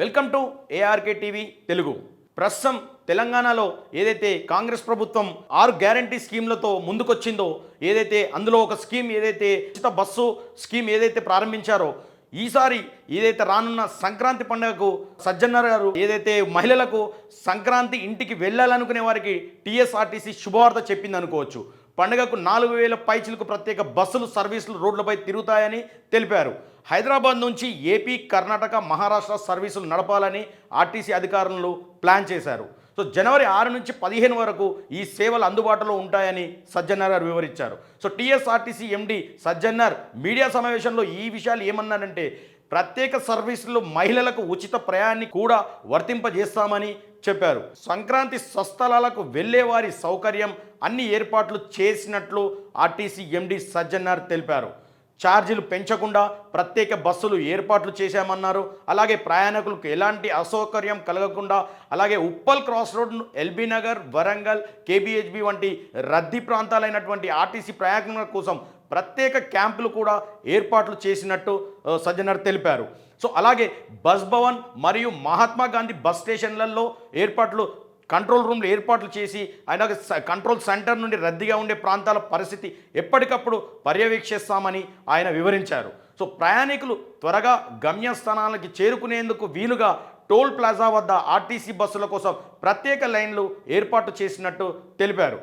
Welcome to A R K TV Telugu. ప్రస్తుతం తెలంగాణలో ఏదైతే కాంగ్రెస్ ప్రభుత్వం ఆరు గ్యారంటీ స్కీమ్లతో ముందుకొచ్చిందో ఏదైతే అందులో ఒక స్కీమ్ ఏదైతే ఉచిత బస్సు స్కీమ్ ఏదైతే ప్రారంభించారో ఈసారి ఏదైతే రానున్న సంక్రాంతి పండుగకు సజ్జన్నర్ గారు ఏదైతే మహిళలకు సంక్రాంతి ఇంటికి వెళ్ళాలనుకునే వారికి టీఎస్ఆర్టీసీ శుభవార్త చెప్పింది అనుకోవచ్చు పండుగకు నాలుగు వేల పైచిలకు ప్రత్యేక బస్సులు సర్వీసులు రోడ్లపై తిరుగుతాయని తెలిపారు. హైదరాబాద్ నుంచి ఏపీ కర్ణాటక మహారాష్ట్ర సర్వీసులు నడపాలని ఆర్టీసీ అధికారులు ప్లాన్ చేశారు. సో జనవరి ఆరు నుంచి పదిహేను వరకు ఈ సేవలు అందుబాటులో ఉంటాయని సజ్జనార్ వివరించారు. So T S R T C M D Sajjanar media సమావేశంలో ఈ విషయాలు ఏమన్నారంటే ప్రత్యేక సర్వీసులు మహిళలకు ఉచిత ప్రయాణాన్ని కూడా వర్తింపజేస్తామని చెప్పారు. సంక్రాంతి స్వస్థలాలకు వెళ్ళే వారి సౌకర్యం అన్ని ఏర్పాట్లు చేసినట్లు ఆర్టీసీ ఎండి సజ్జన్నర్ తెలిపారు. ఛార్జీలు పెంచకుండా ప్రత్యేక బస్సులు ఏర్పాట్లు చేశామన్నారు. అలాగే ప్రయాణికులకు ఎలాంటి అసౌకర్యం కలగకుండా అలాగే Uppal cross road L B Nagar Warangal K P H B వంటి రద్దీ ప్రాంతాలైనటువంటి ఆర్టీసీ ప్రయాణికుల కోసం ప్రత్యేక క్యాంపులు కూడా ఏర్పాట్లు చేసినట్టు సజ్జనర్ తెలిపారు. సో అలాగే బస్ భవన్ మరియు మహాత్మా గాంధీ బస్ స్టేషన్లలో ఏర్పాట్లు కంట్రోల్ రూమ్లు ఏర్పాట్లు చేసి ఆయన కంట్రోల్ సెంటర్ నుండి రద్దీగా ఉండే ప్రాంతాల పరిస్థితి ఎప్పటికప్పుడు పర్యవేక్షిస్తామని ఆయన వివరించారు. సో ప్రయాణికులు త్వరగా గమ్యస్థానాలకి చేరుకునేందుకు వీలుగా టోల్ ప్లాజా వద్ద ఆర్టీసీ బస్సుల కోసం ప్రత్యేక లైన్లు ఏర్పాటు చేసినట్టు తెలిపారు.